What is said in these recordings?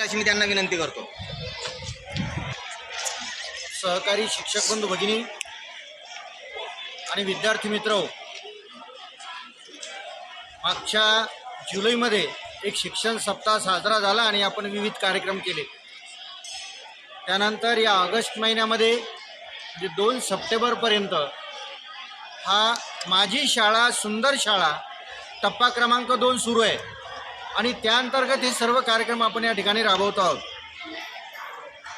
अशी मी त्यांना विनंती करतो. सहकारी शिक्षक बंधू भगिनी आणि विद्यार्थी मित्र मागच्या जुलैमध्ये एक शिक्षण सप्ताह साजरा झाला आणि आपण विविध कार्यक्रम केले. त्यानंतर या ऑगस्ट महिन्यामध्ये म्हणजे दोन सप्टेंबरपर्यंत हा माझी शाळा सुंदर शाळा टप्पा क्रमांक दोन सुरू आहे. आणि त्याअंतर्गत हे सर्व कार्यक्रम आपण या ठिकाणी राबवतो आहोत.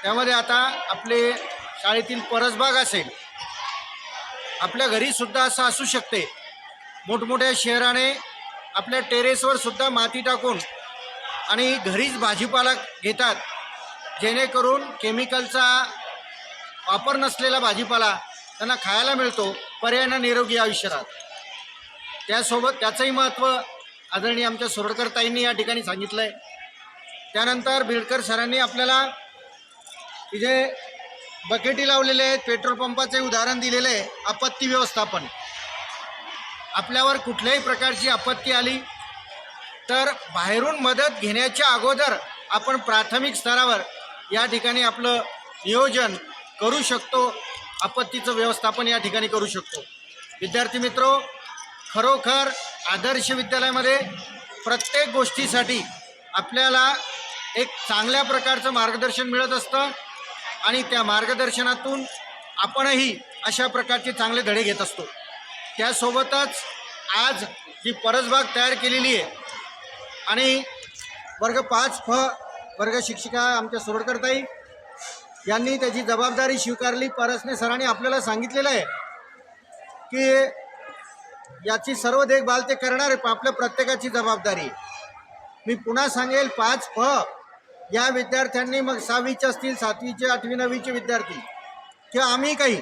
त्यामध्ये आता आपले शाळेतील परसबाग असेल. आपल्या घरीसुद्धा असं असू शकते. मोठमोठ्या शहराने आपल्या टेरेसवर सुद्धा माती टाकून आणि घरीच भाजीपाला घेतात. जेणेकरून केमिकलचा वापर नसलेला भाजीपाला त्यांना खायला मिळतो. पर्यायानं निरोगी आयुष्य त्यासोबत त्याचंही महत्त्व आदरणीय आमच्या सोरडकर ताईंनी या ठिकाणी सांगितलं आहे त्यानंतर बिडकर सरांनी आपल्याला इथे बकेटी लावलेले आहेत पेट्रोल पंपाचे उदाहरण दिलेलं आहे आपत्ती व्यवस्थापन. आपल्यावर कुठल्याही प्रकारची आपत्ती आली तर बाहेरून मदत घेण्याच्या अगोदर आपण प्राथमिक स्तरावर या ठिकाणी आपलं नियोजन करू शकतो आपत्तीचं व्यवस्थापन या ठिकाणी करू शकतो. विद्यार्थी मित्रो खरोखर आदर्श विद्यालयामध्ये प्रत्येक गोष्टीसाठी आपल्याला एक चांगल्या प्रकारचं मार्गदर्शन मिळत असतं आणि त्या मार्गदर्शनातून आपणही अशा प्रकारचे चांगले धडे घेत असतो. त्यासोबतच आज जी परसबाग तयार केलेली आहे आणि वर्ग पाच फ वर्ग शिक्षिका आमच्या सोडकरताई यांनी त्याची जबाबदारी स्वीकारली. परसने सरांनी आपल्याला सांगितलेलं आहे की याची सर्व देखभाल ते करणार आहे आपलं आपल्या प्रत्येकाची जबाबदारी मी पुन्हा सांगेल पाच फ या विद्यार्थ्यांनी मग सहावीचे असतील सातवीचे आठवी नववीचे विद्यार्थी किंवा आम्ही काही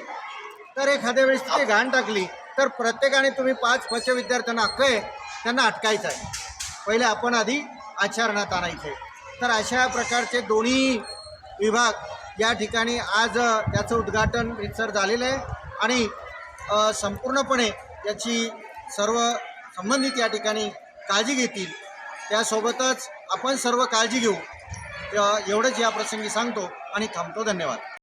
तर एखाद्या वेळेस ती घाण टाकली तर प्रत्येकाने तुम्ही पाच फच्या विद्यार्थ्यांना हक्क आहे त्यांना अटकायचं आहे. पहिले आपण आधी आचरणात आणायचं. आहे तर अशा प्रकारचे दोन्ही विभाग या ठिकाणी आज त्याचं उद्घाटन रितसर झालेलं आहे. आणि संपूर्णपणे याची सर्व संबंधित या ठिकाणी काळजी घेतील. त्यासोबतच आपण सर्व काळजी घेऊ. एवढंच या प्रसंगी सांगतो आणि थांबतो. धन्यवाद.